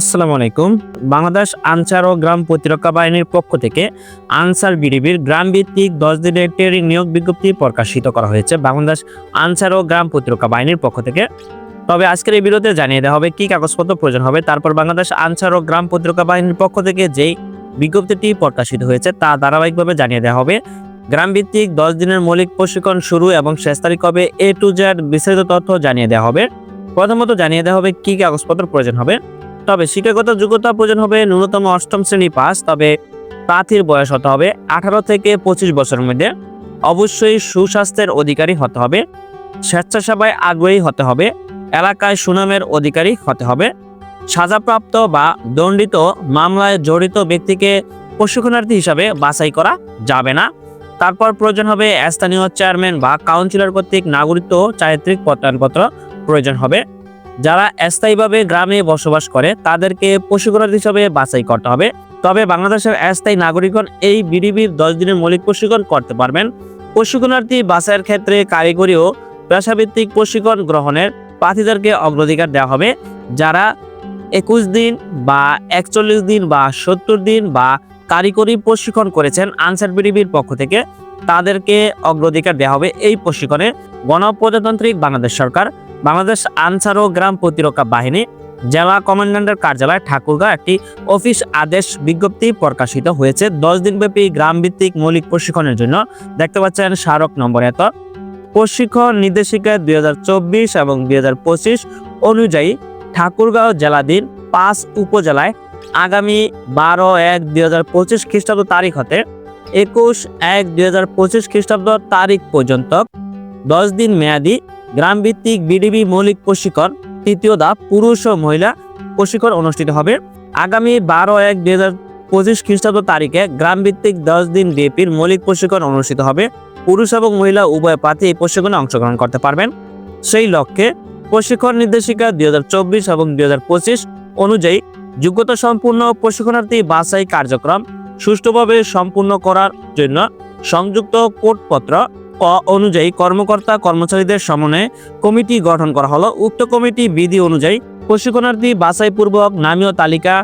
আসসালামু আলাইকুম। বাংলাদেশ আনসার ও গ্রাম প্রতিরক্ষা বাহিনীর পক্ষ থেকে আনসার বিডিবির গ্রাম ভিত্তিক দশ দিনের ট্রেনিং নিয়োগ বিজ্ঞপ্তি প্রকাশিত করা হয়েছে বাংলাদেশ আনসার ও গ্রাম প্রতিরক্ষা বাহিনীর পক্ষ থেকে। তবে আজকের এই ভিডিওতে জানিয়ে দেওয়া হবে কি কাগজপত্র প্রয়োজন হবে, তারপর বাংলাদেশ আনসার ও গ্রাম প্রতিরক্ষা বাহিনীর পক্ষ থেকে যেই বিজ্ঞপ্তিটি প্রকাশিত হয়েছে তা ধারাবাহিকভাবে জানিয়ে দেওয়া হবে। গ্রাম ভিত্তিক দশ দিনের মৌলিক প্রশিক্ষণ শুরু এবং শেষ তারিখ হবে এ টু জেড বিস্তারিত তথ্য জানিয়ে দেওয়া হবে। প্রথমত জানিয়ে দেওয়া হবে কি কাগজপত্র প্রয়োজন হবে। তবে শিক্ষাগত যোগ্যতা প্রয়োজন হবে ন্যূনতম অষ্টম শ্রেণি পাস, তবে প্রার্থীর বয়স হতে হবে আঠারো থেকে পঁচিশ বছরের মধ্যে। অবশ্যই সুস্বাস্থ্যের অধিকারী হতে হবে, স্বেচ্ছাসেবায় আগ্রহী হতে হবে, এলাকায় সুনামের অধিকারী হতে হবে। সাজাপ্রাপ্ত বা দণ্ডিত মামলায় জড়িত ব্যক্তিকে প্রশিক্ষণার্থী হিসাবে বাছাই করা যাবে না। তারপর প্রয়োজন হবে স্থানীয় চেয়ারম্যান বা কাউন্সিলর কর্তৃক নাগরিকত্ব, চারিত্রিক প্রত্যয়নপত্র প্রয়োজন হবে। যারা স্থায়ীভাবে গ্রামে বসবাস করে, তাদেরকে প্রশিক্ষণার্থী হিসাবে বাছাই করতে হবে। তবে বাংলাদেশের স্থায়ী নাগরিকগণ এই বিডিবির দশ দিনের মৌলিক প্রশিক্ষণ করতে পারবেন। প্রশিক্ষণার্থী বাছাইয়ের ক্ষেত্রে কারিগরি ও পেশাভিত্তিক প্রশিক্ষণ গ্রহণের প্রার্থীদেরকে অগ্রাধিকার দেওয়া হবে। যারা একুশ দিন বা একচল্লিশ দিন বা সত্তর দিন বা কারিগরি প্রশিক্ষণ করেছেন আনসার বিডিবির পক্ষ থেকে, তাদেরকে অগ্রাধিকার দেওয়া হবে এই প্রশিক্ষণে। গণপ্রজাতান্ত্রিক বাংলাদেশ সরকার বাংলাদেশ আনসার ও গ্রাম প্রতিরক্ষা বাহিনী জেলা কমান্ডান্টের কার্যালয় ঠাকুরগাঁও একটি অফিস আদেশ বিজ্ঞপ্তি প্রকাশিত হয়েছে। দশ দিনব্যাপী গ্রাম ভিত্তিক মৌলিক প্রশিক্ষণের জন্য দেখতে পাচ্ছেন স্মারক নম্বর এত। প্রশিক্ষণ নির্দেশিকা দুই এবং দু হাজার পঁচিশ অনুযায়ী ঠাকুরগাঁও জেলাধীন পাঁচ উপজেলায় আগামী বারো এক দুই হাজার পঁচিশ খ্রিস্টাব্দ তারিখ হতে একুশ এক দুই হাজার পঁচিশ খ্রিস্টাব্দ তারিখ পর্যন্ত দশ দিন মেয়াদি গ্রামভিত্তিক বিডিবি মৌলিক প্রশিক্ষণ, তৃতীয় ধাপ পুরুষ ও মহিলা প্রশিক্ষণ অনুষ্ঠিত হবে। আগামী বারো এক দুই হাজার পঁচিশ খ্রিস্টাব্দ তারিখে গ্রামভিত্তিক দশ দিন বিএপির মৌলিক প্রশিক্ষণ অনুষ্ঠিত হবে। পুরুষ এবং মহিলা উভয় প্রার্থী এই প্রশিক্ষণে অংশগ্রহণ করতে পারবেন। সেই লক্ষ্যে প্রশিক্ষণ নির্দেশিকা দুই হাজার চব্বিশ এবং দুই হাজার পঁচিশ অনুযায়ী যোগ্যতা সম্পূর্ণ প্রশিক্ষণার্থী বাছাই কার্যক্রম সুষ্ঠুভাবে সম্পূর্ণ করার জন্য সংযুক্ত কোটপত্র ক অনুযায়ী কর্মকর্তা কর্মচারীদের সমন্বয়ে কমিটি গঠন করা হলো। উক্ত কমিটি বিধি অনুযায়ী প্রশিক্ষণার্থী, বাছাইপূর্বক নামীয় তালিকা,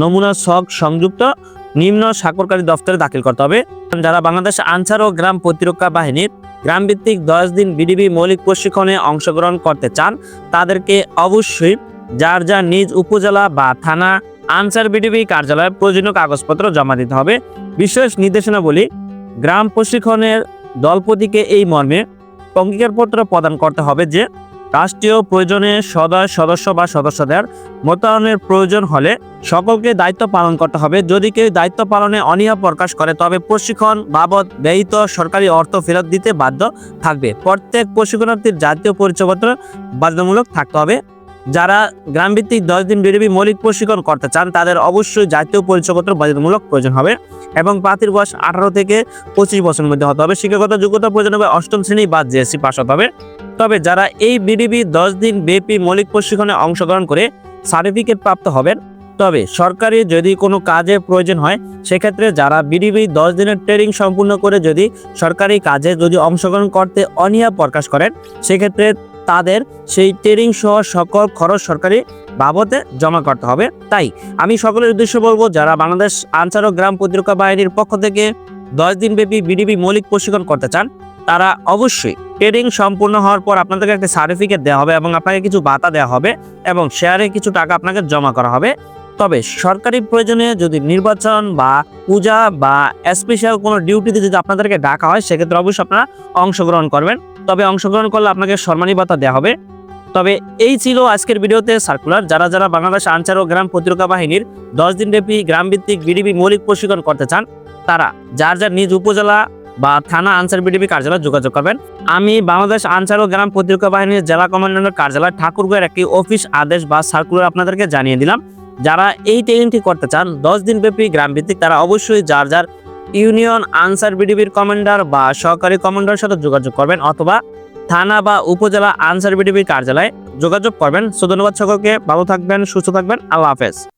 নমুনা ছক সংযুক্ত, নিম্ন স্বাক্ষরকারী দফতরে দাখিল করতে হবে। যারা বাংলাদেশ আনসার ও গ্রাম প্রতিরক্ষা বাহিনীর গ্রামভিত্তিক দশ দিন বিডিবি মৌলিক প্রশিক্ষণে অংশগ্রহণ করতে চান, তাদেরকে অবশ্যই যার যার নিজ উপজেলা বা থানা আনসার বিডিবি কার্যালয়ে প্রয়োজনীয় কাগজপত্র জমা দিতে হবে। বিশেষ নির্দেশনাবলী, গ্রাম প্রশিক্ষণের দলপতিকে এই মর্মে অঙ্গীকারপত্র প্রদান করতে হবে যে রাষ্ট্রীয় প্রয়োজনে সদয় সদস্য বা সদস্যদের মোতায়নের প্রয়োজন হলে সকলকে দায়িত্ব পালন করতে হবে। যদি কেউ দায়িত্ব পালনে অনীহা প্রকাশ করে, তবে প্রশিক্ষণ বাবদ ব্যয়িত সরকারি অর্থ ফেরত দিতে বাধ্য থাকবে। প্রত্যেক প্রশিক্ষণার্থীর জাতীয় পরিচয়পত্র বাধ্যতামূলক থাকতে হবে। যারা গ্রামভিত্তিক দশ দিন বিডিবি মৌলিক প্রশিক্ষণ করতে চান, তাদের অবশ্যই জাতীয় পরিচয়পত্র বাধ্যতামূলক প্রয়োজন হবে এবং প্রার্থীর বয়স আঠারো থেকে পঁচিশ বছরের মধ্যে হতে হবে। শিক্ষাগত যোগ্যতা প্রয়োজন হবে অষ্টম শ্রেণি বা জিএসসি পাস হতে হবে। তবে যারা এই বিডিবি দশ দিন ব্যাপী মৌলিক প্রশিক্ষণে অংশগ্রহণ করে সার্টিফিকেট প্রাপ্ত হবেন, তবে সরকারি যদি কোনো কাজে প্রয়োজন হয়, সেক্ষেত্রে যারা বিডিবি দশ দিনের ট্রেনিং সম্পূর্ণ করে যদি সরকারি কাজে যদি অংশগ্রহণ করতে অনীহা প্রকাশ করেন, সেক্ষেত্রে তাদের সেই ট্রেনিং সহ সকল খরচ সরকারি বাবদে জমা করতে হবে। তাই আমি সকলের উদ্দেশ্য বলব, যারা বাংলাদেশ আনসার ও গ্রাম প্রতিরক্ষা বাহিনীর পক্ষ থেকে দশ দিন ব্যাপী বিডিবি মৌলিক প্রশিক্ষণ করতে চান, তারা অবশ্যই ট্রেনিং সম্পূর্ণ হওয়ার পর আপনাদেরকে একটা সার্টিফিকেট দেওয়া হবে এবং আপনাকে কিছু বাতা দেওয়া হবে এবং শেয়ারে কিছু টাকা আপনাকে জমা করা হবে। তবে সরকারি প্রয়োজনে যদি নির্বাচন বা পূজা বা স্পেশাল কোনো ডিউটিতে যদি আপনাদেরকে ডাকা হয়, সেক্ষেত্রে অবশ্যই আপনারা অংশগ্রহণ করবেন। তবে অংশগ্রহণ করলে আপনাকে সম্মানী ভাতা দেওয়া হবে। তবে এই ছিল আজকের ভিডিওতে সার্কুলার যারা যারা বাংলাদেশ আনসার ও গ্রাম প্রতিরক্ষা বাহিনীর দশ দিনব্যাপী গ্রামভিত্তিক বিডিবি মৌলিক প্রশিক্ষণ করতে চান, তারা যার যার নিজ উপজেলা বা থানা আনসার বিডিবি কার্যালয়ে যোগাযোগ করবেন। আমি বাংলাদেশ আনসার ও গ্রাম প্রতিরক্ষা বাহিনীর জেলা কমান্ডারের কার্যালয় ঠাকুরগাঁয়ের একটি অফিস আদেশ বা সার্কুলার আপনাদেরকে জানিয়ে দিলাম। যারা এই ট্রেনিংটি করতে চান, দশ দিনব্যাপী গ্রামভিত্তিক, তারা অবশ্যই যার যার ইউনিয়ন আনসার বিডিবির কমান্ডার বা সহকারী কমান্ডারের সাথে যোগাযোগ করবেন অথবা থানা বা উপজেলা আনসার বিডিবির কার্যালয়ে যোগাযোগ করবেন। সুধন্যবাদ সকলকে, ভালো থাকবেন, সুস্থ থাকবেন, আল্লাহ হাফেজ।